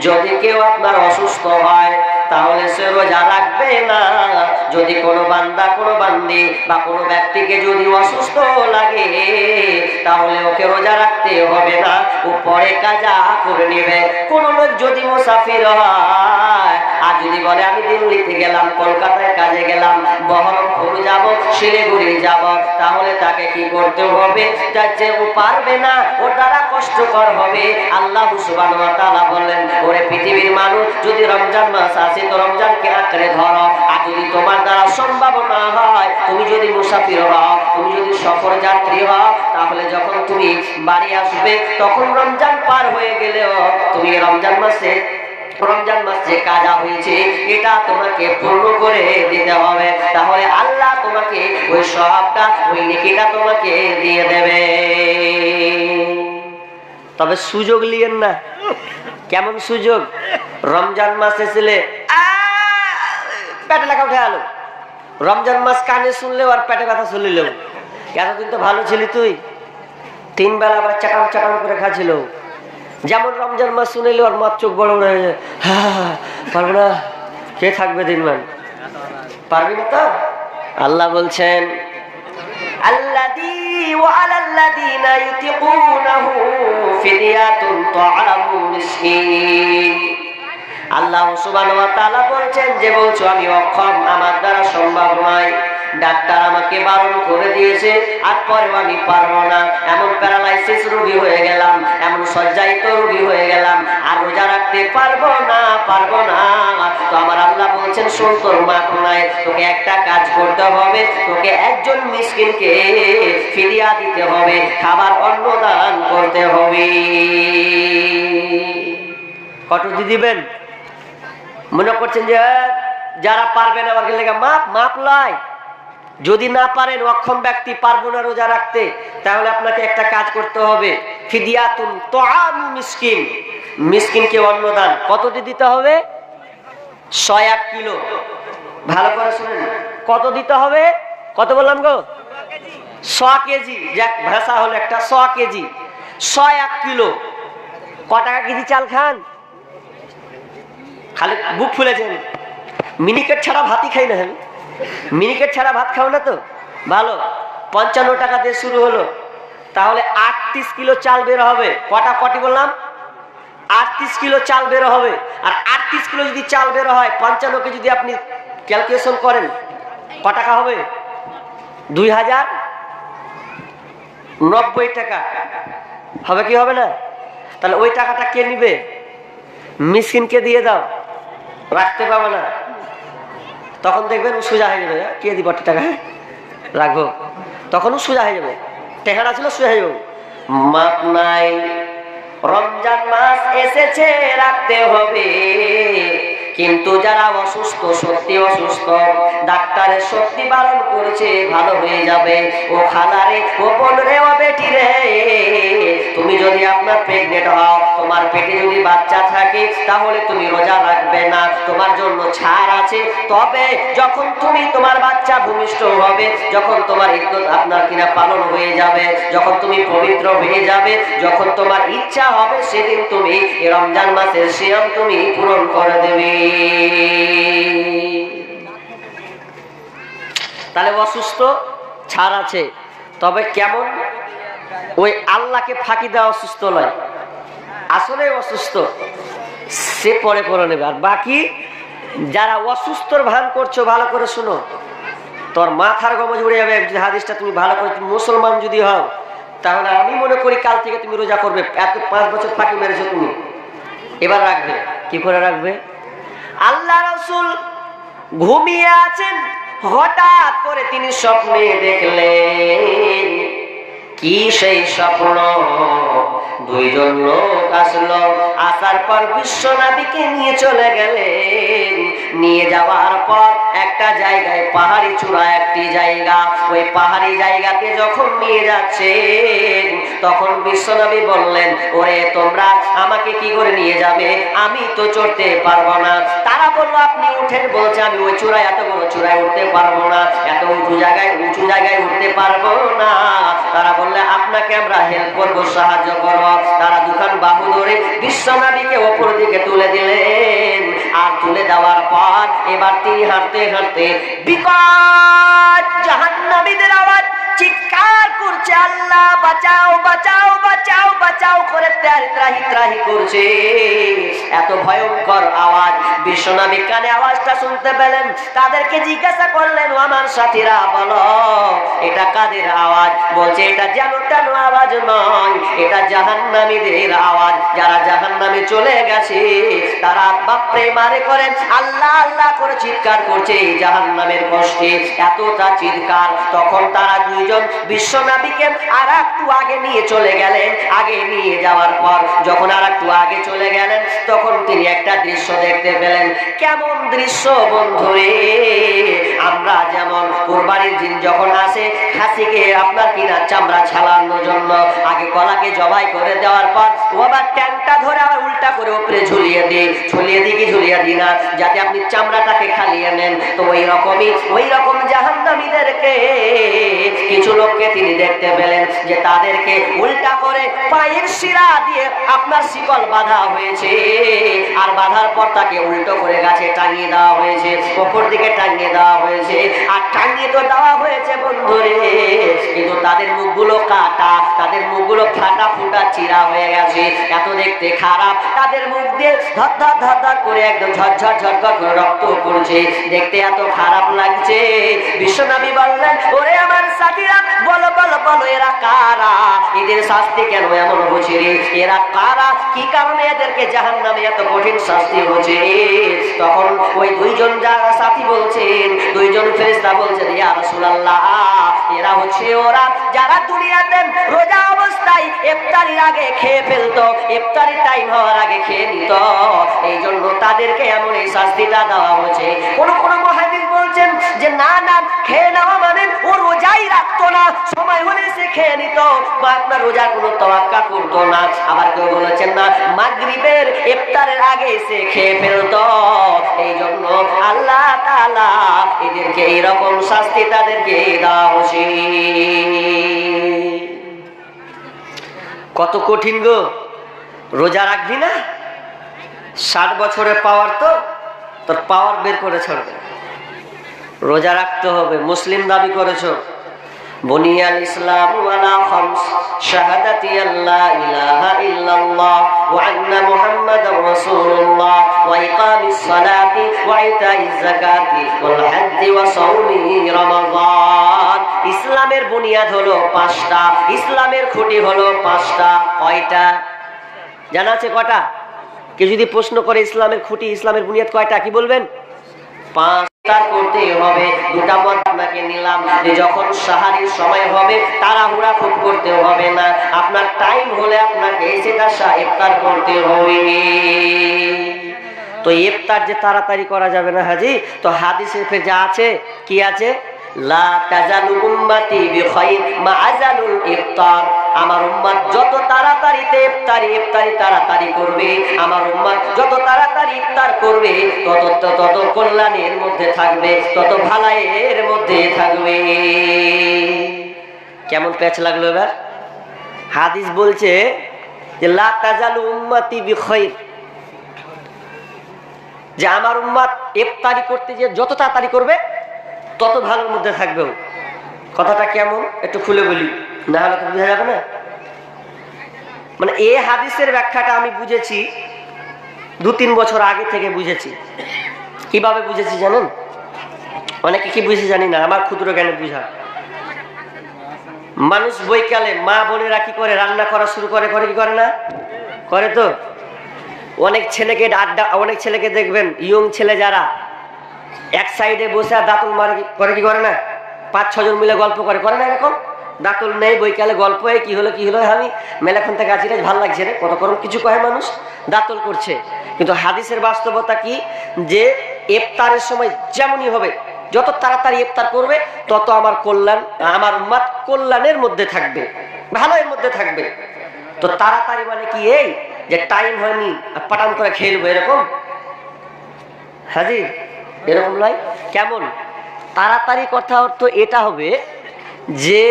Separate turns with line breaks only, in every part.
যদি কেউ আপনার অসুস্থ হয়, তাহলে সে রোজা রাখবে না। যদি কোনো বান্দা, কোনো বান্দি বা কোনো ব্যক্তিকে যদি অসুস্থ লাগে, তাহলে ওকে রোজা রাখতে হবে না। ও পরে কাজা করে নেবে। কোনো লোক যদি মুসাফির হয় আর যদি বলে, আমি দিল্লিতে গেলাম, কলকাতায় কাজে গেলাম বহরমপুর যাব, শিলিগুড়ি যাব, তাহলে তাকে কি করতে হবে? যাচ্ছে ও পারবে না, ওর দ্বারা কষ্টকর হবে। আল্লাহ তাআলা বললেন, ওরে পৃথিবীর মানুষ, যদি রমজান মাস আসে, তো রমজানকে আঁকড়ে ধরো। আর যদি তোমার দ্বারা সম্ভব না হয়, তুমি যদি মুসাফির হও, তুমি যদি সফর যাত্রী হও, তাহলে যখন তুমি বাড়ি আসবে, তখন রমজান পার হয়ে গেলেও, তুমি রমজান মাসে রমজান মাস যে কাজা হয়েছে, এটা তোমাকে পূর্ণ করে দিতে হবে। তাহলে আল্লাহ তোমাকে ওই সবটা ওই নেকিটা তোমাকে দিয়ে দেবে। তবে সুযোগ লিয়েন না। কেমন সুযোগ? রমজান মাসে ছিলে পেটে লেখা উঠে আলো। রমজান মাস কানে শুনলেও আর পেটে কথা শুনলেও এতদিন তো ভালো ছিলি তুই। তিন বেলা আবার চাকাম চাটাম করে খাচ্ছিল। যেমন রমজান মাস শুনেলে ওর মার চোখ বড় বড় হয়ে যায় হ্যাঁ পারবো না কে থাকবে দিনমান পারবি না তো আল্লাহ বলছেন الذي وعلى الذين يطيقونه فدية طعام مسكين আল্লাহ সুবহানাহু ওয়া তাআলা বলছেন যে বলছো আমি অক্ষম আমার দ্বারা সম্ভব নয় ডাক্তার আমাকে বারণ করে দিয়েছে আর পরেও আমি পারব না। এমন প্যারালাইসিস রোগী হয়ে গেলাম এমন সজ্জায়িত রোগী হয়ে গেলাম আর রোজা রাখতে পারব না পারব না। তো আমার আল্লাহ বলছেন শোন তোর মাপ নাই তোকে একটা কাজ করতে হবে তোকে একজন মিসকিনকে ফিরিয়া দিতে হবে খাবার অন্নদান করতে হবে। কতটি দিবেন মনে করছেন যে আহ, যারা পারবেন আমার লেগে মাপ মাপ লয় যদি না পারেন, অক্ষম ব্যক্তি, পারব না রোজা রাখতে, তাহলে আপনাকে একটা কাজ করতে হবে। ফিদিয়াতুন তোয়ামু মিসকিন। মিসকিনকে অন্নদান। কতটি দিতে হবে? ছয় এক কিলো। ভালো করে শুনেন। কত দিতে হবে? কত বললাম গো? ছ কেজি। যাক ভাষা হলো একটা ছ কেজি। ছয় এক কিলো। ক টাকা কেজি চাল খান? খালি বুক ফুলেছেন মিনিকেট ছাড়া ভাতই খাই না আমি। মিনিকেট ছাড়া ভাত খাও না তো? ভালো, পঞ্চান্ন টাকা দিয়ে শুরু হলো। তাহলে আটত্রিশ কিলো চাল বের হবে। কটা কটি বললাম? আটত্রিশ কিলো চাল বের হবে। আর আটত্রিশ কিলো যদি চাল বের হয় পঞ্চান্নকে যদি আপনি ক্যালকুলেশন করেন ক টাকা হবে? দুই হাজার নব্বই টাকা। হবে কি হবে না? তাহলে ওই টাকাটা কে নিবে? মিসকিনকে দিয়ে দাও। রাখতে পারবে না। তখন দেখবেন ও সোজা হয়ে যাবে। কে দিব টাকা? হ্যাঁ রাখব। তখনও সোজা হয়ে যাবে। টেহারা ছিল সোজা হয়ে যাবে। মাপ নাই। রমজান মাস এসেছে, রাখতে হবে। কিন্তু যারা অসুস্থ, সত্যি অসুস্থ, ডাক্তারের সত্যি বারণ করেছে, ভালো হয়ে যাবে। ও খালারে, ও বোন রে ও বেটি রে তুমি যদি আপনার প্রেগনেন্ট হও তোমার পেটে যদি বাচ্চা থাকে, তাহলে তুমি রোজা রাখবে না। তোমার জন্য ছাড় আছে। তবে যখন তুমি তোমার বাচ্চা ভূমিষ্ঠ হবে, যখন তোমার ইদ্যত আপনার কিনা পালন হয়ে যাবে, যখন তুমি পবিত্র হয়ে যাবে, যখন তোমার ইচ্ছা হবে, সেদিন তুমি রমজান মাসের সিয়াম তুমি পূরণ করে দেবে। তাহলে অসুস্থ, ছাড় আছে। তবে কেমন? ওই আল্লাহকে ফাঁকি দেওয়া অসুস্থ নয়। আসলে অসুস্থ, সে পরে করে নেবে। আর বাকি, যারা অসুস্থর ভান করছ, ভালো করে শুনো। তোর মাথার গমজ উড়ে যাবে, যদি হাদিসটা তুমি ভালো করে মুসলমান যদি হও, তাহলে আমি মনে করি কাল থেকে তুমি রোজা করবে। এত পাঁচ বছর ফাঁকি মেরেছো তুমি। এবার রাখবে। কি করে রাখবে? আল্লাহ রসুল ঘুমিয়ে আছেন, হঠাৎ করে তিনি স্বপ্নে দেখলেন। কি সেই স্বপ্ন? দুইজন লোক আসলো। আসার পর বিশ্বনাথীকে নিয়ে চলে গেলেন। নিয়ে যাওয়ার পর একটা জায়গায় পাহাড়ি চূড়া একটি জায়গা। ওই পাহাড়ি জায়গাতে যখন নিয়ে যাচ্ছেন, তখন বিশ্বনবী বললেন, ওরে, তোমরা আমাকে কি করে নিয়ে যাবে? আমি তো চড়তে পারব না। তারা বলল, আপনি উঠেন। বলছে, আমি ওই চূড়ায় এত বড় চূড়ায় উঠতে পারব না। এত উঁচু জায়গায় উঁচু জায়গায় উঠতে পারব না। তারা বললে, আপনাকে আমরা হেল্প করব, সাহায্য করব। তারা দুখান বাহু ধরে বিশ্বনাথীকে ওপর দিকে তুলে দিলেন। আর তুলে দেওয়ার পর এবার তিনি হাঁটতে হাঁটতে আওয়াজ, চিৎকার করছে, আল্লাহ বাঁচাও বাঁচাও বাঁচাও বাঁচাও করে ত্রাহি ত্রাহি করছে। এত ভয়ঙ্কর আওয়াজ বিশ্বনবী কানে আওয়াজটা শুনতে পেলেন, তাদেরকে জিজ্ঞাসা করলেন আমার সাথীরা, বলো, এটা কাদের আওয়াজ? বলছে, এটা যেন তেন আওয়াজ নয়, এটা জাহান্নামীদের আওয়াজ। যারা জাহান্নামে চলে গেছে, তারা বাপরে মারে করেন আল্লাহ আল্লাহ করে চিৎকার করছে এই জাহান্নামের কষ্টে এতটা চিৎকার। তখন তারা দুইজন বিশ্বনাবিকে আর একটু আগে নিয়ে চলে গেলেন। আগে নিয়ে যাওয়ার পর যখন আর একটু আগে চলে গেলেন, তখন তিনি একটা দৃশ্য দেখতে পেলেন। কেমন দৃশ্য বন্ধুরে? আমরা যেমন কোরবানির দিন যখন আসে, খাসিকে আপনার কিনা চামড়া ছাড়ানোর জন্য আগে কলাকে জবাই করে দেওয়ার পর ও আবার ট্যাংটা ধরে আবার উল্টা করে উপরে ঝুলিয়ে দিই ঝুলিয়ে দিই কি ঝুলিয়ে দিই না? যাতে আপনি চামড়াটাকে খালিয়ে নেন। তো ওই রকমই, ওই রকম জাহান্নামীদেরকে কিছু লোককে তিনি দেখতে পেলেন যে তাদেরকে উল্টা করে পায়ের শিরা দিয়ে আপনার শিকল বাঁধা হয়েছে। আর বাঁধার পর তাকে উল্টো করে গাছে টাঙিয়ে দেওয়া হয়েছে, ওপর দিকে টাঙিয়ে দেওয়া হয়েছে। আর টাঙিয়ে তো দেওয়া হয়েছে বন্ধুরে, কিন্তু তাদের মুখগুলো কাটা, তাদের মুখগুলো ফাটা ফুটা চিরা হয়ে গেছে। এত দেখতে খারাপ, তাদের মুখ দিয়ে ধর ধর ধর করে একদম ঝরঝর ঝরঝর করে রক্ত পড়ছে। দেখতে এত খারাপ লাগছে। বিশ্বনবী বললেন, ওরে আমার সাথীরা, বলো বলো বলো, এরা কারা? এদের শাস্তি কেন এমন হচ্ছে রে? এরা কারা? কি কারণে এদেরকে জাহান নামে এত কঠিন শাস্তি হচ্ছে তখন ওই দুইজন যারা সাথী বলছেন, দুইজন ফেরেশতা বলছেন, ইয়া রাসূলুল্লাহ, এরা হচ্ছে ওরা যারা দুনিয়াতে রোজা অবস্থায় ইফতারির আগে খেয়ে ফেলতো ইফতারি টাইম হওয়ার আগে খেয়ে নিত। এই জন্য তাদেরকে এমন এই শাস্তিটা দেওয়া হয়েছে। কোন কোন মহাদিস বলছেন যে, না না, খেয়ে নেওয়া মানে ও রোজাই রাখতো না। সময় হলে সে খেয়ে নিত। বা আপনার রোজার কোনো তওয়াক্কা করতো না। আবার কেউ বলেছেন, না, মাগরিবের ইফতারের আগে সে খেয়ে ফেলতো। এই জন্য আল্লাহ তাআলা এদেরকে এইরকম শাস্তি তাদেরকে দেওয়া হচ্ছে কত কঠিন গো। রোজা রাখবি না? ষাট বছরের পাওয়ার তো, তোর পাওয়ার বের করে ছাড়বে রোজা রাখতে হবে, মুসলিম দাবি করেছ। বুনিয়াল ইসলাম খামস, শাহাদাতি আল্লা ইলাহা ইল্লাল্লাহ ওয়া আন্না মুহাম্মাদার রাসূলুল্লাহ ওয়া ইকামিস সালাতি ওয়া যাকাতি ওয়াল ওয়া সাওমি রমাদান। ইসলামের বুনিয়াদ হলো পাঁচটা, ইসলামের খুঁটি হলো পাঁচটা, কয়টা? জানা আছে কটা? কেউ যদি প্রশ্ন করে ইসলামের খুঁটি, ইসলামের বুনিয়াদ কয়টা, কি বলবেন? পাঁচ। ইফতার করতে হবে। তো ইফতার যে তাড়াতাড়ি করা যাবে না হাজি? তো হাদিসে যা আছে, কি আছে? লা তাজালু উম্মতি বিখাইর মা ইফতার। আমার উম্মত যত তাড়াতাড়িতে ইফতারি ইফতারি তাড়াতাড়ি করবে, আমার উম্মত যত তাড়াতাড়ি ইফতার করবে, তত তত কল্যাণের মধ্যে থাকবে, তত ভালাইয়ের মধ্যে থাকবে। কেমন প্যাচ লাগল এবার? হাদিস বলছে যে, লা তাজালু উম্মতি বিখাইর। যে আমার উম্মাদ ইফতারি করতে যে যত তাড়াতাড়ি করবে, তত ভালোর মধ্যে থাকবে। কথাটা কেমন? একটু খুলে বলি। না হলে তো বোঝা যাবে না। মানে এই হাদিসের ব্যাখ্যাটা আমি বুঝেছি, দু তিন বছর আগে থেকে বুঝেছি। কীভাবে বুঝেছি জানেন? অনেকে কি বুঝে জানি না, আমার ক্ষুদ্র জ্ঞানে বুঝা। মানুষ বৈকালে মা বোনেরা কি করে, রান্না করা শুরু করে করে কি করে না? করে তো। অনেক ছেলেকে আড্ডা, অনেক ছেলেকে দেখবেন, ইয়ং ছেলে যারা, এক সাইডে বসে আর দাঁতল মারে, করে কি করে না? পাঁচ ছজন মিলে গল্প করে করে না এরকম? দাঁতল নেই, বইকালে গল্প হয়, কি হলো কি হলো আমি মেলাখন থেকে আছি ভালো লাগছে কত করম কিছু কয় মানুষ? দাঁতল করছে। কিন্তু হাদিসের বাস্তবতা কি? যে ইফতারের সময় যেমনই হবে, যত তাড়াতাড়ি ইফতার করবে, তত আমার কল্যাণ, আমার উম্মাদ কল্যাণের মধ্যে থাকবে ভালো এর মধ্যে থাকবে। তো তাড়াতাড়ি মানে কি এই? যে টাইম হয়নি, আর পাটান করে খেলব এরকম? হাজি এরকম নয়? কেমন? তাড়াতাড়ি কথা অর্থ এটা হবে যে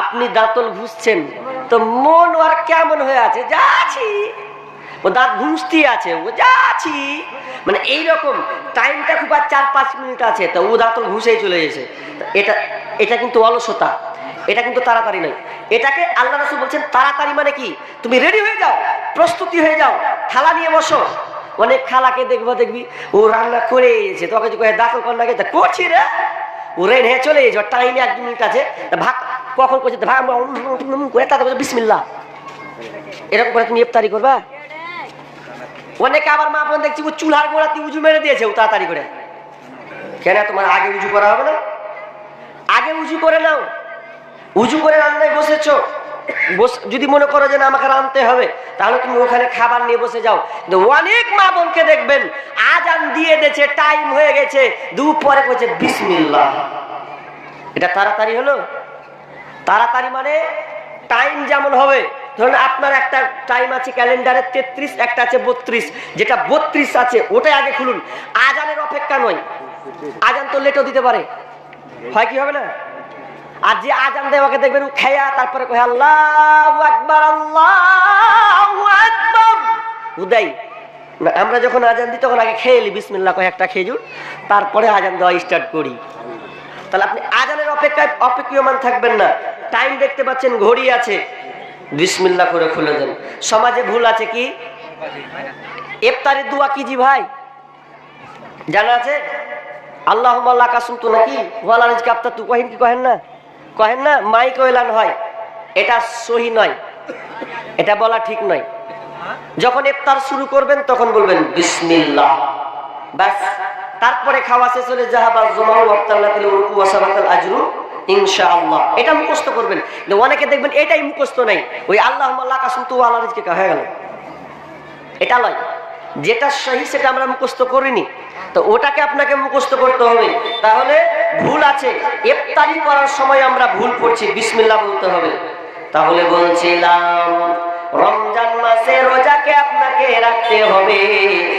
আপনি দাঁতল ঘুষছেন, তো মন আর কেমন হয়ে আছে? যাচ্ছি ও দাঁত ঘুষতি আছে, ও যাচ্ছি মানে এইরকম টাইমটা খুব আর চার পাঁচ মিনিট আছে, তো ও দাঁতল ঘুষেই চলে গেছে। এটা এটা কিন্তু অলসতা, এটা কিন্তু তাড়াতাড়ি নয়। এটাকে আল্লাহ রাসুল বলছেন, তাড়াতাড়ি মানে কি? তুমি রেডি হয়ে যাও, প্রস্তুতি হয়ে যাও, থালা নিয়ে বসো। অনেক খালাকে দেখব দেখবি, ও রান্না করে এসেছে। তোকে দাঁতল না করছি রে। ও নিয়ে চলে এসেছে টাইম এক মিনিট আছে। ভাগ, কখন করছে? ভাগ করে তাতে বলছে বিসমিল্লা এরকম করে তুমি ইফতারি করবা? অনেকে আবার মা বোন দেখছি, ও চুলহার গোড়াতে উজু মেরে দিয়েছে, ও তাড়াতাড়ি করে। কেন তোমার আগে উজু করা হবে না? আগে উজু করে নাও। উজু করে রান্নায় বসেছো। বস- যদি মনে করো যে আমাকে রাঁধতে হবে, তাহলে তুমি ওখানে খাবার নিয়ে বসে যাও। অনেক মা বোনকে দেখবেন, আজান দিয়ে দিয়েছে টাইম হয়ে গেছে, দুপুরে করছে বিসমিল্লাহ। এটা তাড়াতাড়ি হলো? তাড়াতাড়ি মানে টাইম যেমন হবে, ধরুন আপনার একটা টাইম আছে ক্যালেন্ডারে তেত্রিশ, একটা আছে বত্রিশ, যেটা বত্রিশ আছে, ওটাই আগে খুলুন। আজানের অপেক্ষা নয়। আজান তো লেটও দিতে পারে। হয় কি হবে না? আর যে আজান দেয় ওকে দেখবেন খেয়া তারপরে কহে, আল্লাহ আল্লাহ উদয়। না আমরা যখন আজান দিই, তখন আগে খেয়ে এলি বিসমিল্লা কয়ে একটা খেজুর, তারপরে আজান দেওয়া স্টার্ট করি। তাহলে আপনি আজানের অপেক্ষায় অপেক্ষমান থাকবেন না। টাইম দেখতে পাচ্ছেন, ঘড়ি আছে। বিসমিল্লা করে খুলে দেন। সমাজে ভুল আছে কি? এফতারের দোয়া কি জি ভাই? জানা আছে? আল্লাহ কাসুম তো নাকি? কহেন কি কহেন না? কহেন না, মাইক ওয়েলান হয়। এটা সহি নয়, এটা বলা ঠিক নয়। যখন ইফতার শুরু করবেন, তখন বলবেন, বিসমিল্লাহ। ব্যাস, তারপরে খাওয়া শেষ হলে জাহাবাল জমাউ ওয়াক্তাল্লাতিল উরকু ওয়াসাবাতাল আজরু, ইনশাআল্লাহ। এটা মুখস্থ করবেন। অনেকে দেখবেন, এটাই মুখস্থ নাই। ওই আল্লাহ আল্লাহ কাসুম তু আল্লাহ রিজকে হয়ে গেল। এটা নয় যেটা সহি সেটা আমরা মুখস্থ করিনি। তো ওটাকে আপনাকে মুখস্থ করতে হবে। তাহলে ভুল আছে। ইফতারি করার সময় আমরা ভুল করছি। বিসমিল্লাহ বলতে হবে। তাহলে বলছিলাম, রমজান মাসে রোজাকে আপনাকে রাখতে হবে।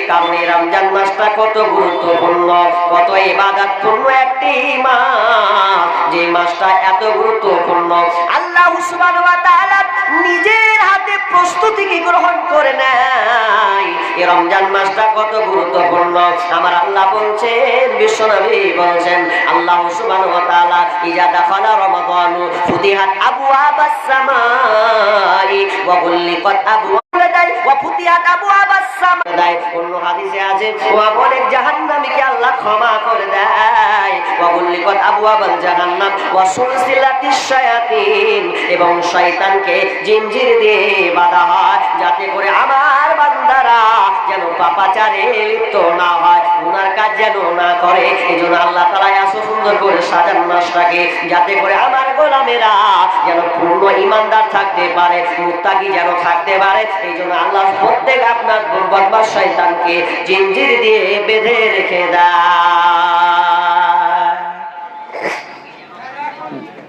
কারণ রমজান মাসটা কত গুরুত্বপূর্ণ, কত ইবাদতপূর্ণ একটি মাস। যে মাসটা এত গুরুত্বপূর্ণ, আল্লাহ সুবহানাহু ওয়া তাআলা নিজের হাতে প্রস্তুতি কি গ্রহণ করে নেয় এই রমজান মাসটা কত গুরুত্বপূর্ণ, আমার আল্লাহ বলছেন বিশ্বনবী বলছেন, আল্লাহ সুবহানাহু ওয়া তাআলা, ইজা দাখালা রমাদান ফুতিহাত আবওয়াবাস সামাই, ওয়া গুল্লিকাত আবওয়াব অন্য হাদিসে আছে। জাহান্নামীকে আল্লাহ ক্ষমা করে দেয়। ওয়া গুল্লিকাত আবওয়াবাল জাহান্নাম ওয়া সুলসিলাতিশ শায়াতিন এবং শয়তানকে জিনজির দিয়ে বাঁধা হয় যাতে করে আমার বান্দারা যেন পাপাচারে লিপ্ত না হয় উনার কাজ যেন না করে। এই জন্য আল্লাহ তালা এত সুন্দর করে সাজান মাসটাকে যাতে করে আমার গোলামেরা যেন পূর্ণ ইমানদার থাকতে পারে, মুত্তাকি যেন থাকতে পারে। এই জন্য আল্লাহ প্রত্যেক আপনার বদমাস শয়তানকে জিনজির দিয়ে বেঁধে রেখে দেয়।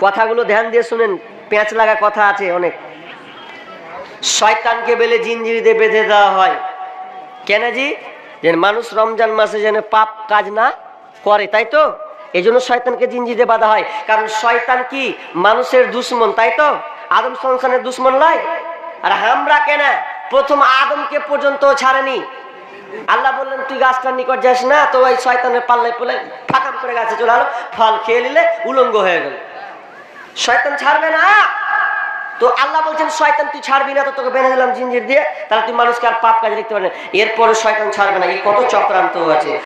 কথাগুলো ধ্যান দিয়ে শুনেন, পেঁচ লাগা কথা আছে অনেক। শয়তানকে বেলে জিনজিরিতে বেঁধে দেওয়া হয়। কেন জি? যে মানুষ রমজান মাসে যেন পাপ কাজ না করে, তাই তো? এই জন্য শয়তানকে জিনজিতে বাঁধা হয়। কারণ শয়তান কি? মানুষের দুশ্মন, তাই তো? আদম সংসানের দুশ্মন নয় আর আমরা কেন? প্রথম আদমকে পর্যন্ত ছাড়েনি। আল্লাহ বললেন, তুই গাছটার নিকট যাস না, তো ওই শয়তানের পাল্লায় পড়লে ফাঁকাম করে গাছে চলে আলো, ফল খেয়ে নিলে উলঙ্গ হয়ে গেল। শয়তান ছাড়বে না। তো আল্লাহ বলছেন, শয়তান, তুই ছাড়বি না, তো তোকে বেঁধে দিলাম জিঞ্জির দিয়ে। তাহলে তুই মানুষকে আর পাপ কাজে দেখতে পারবে এরপরে শয়তান ছাড়বে না। এই কত চক্রান্ত আছে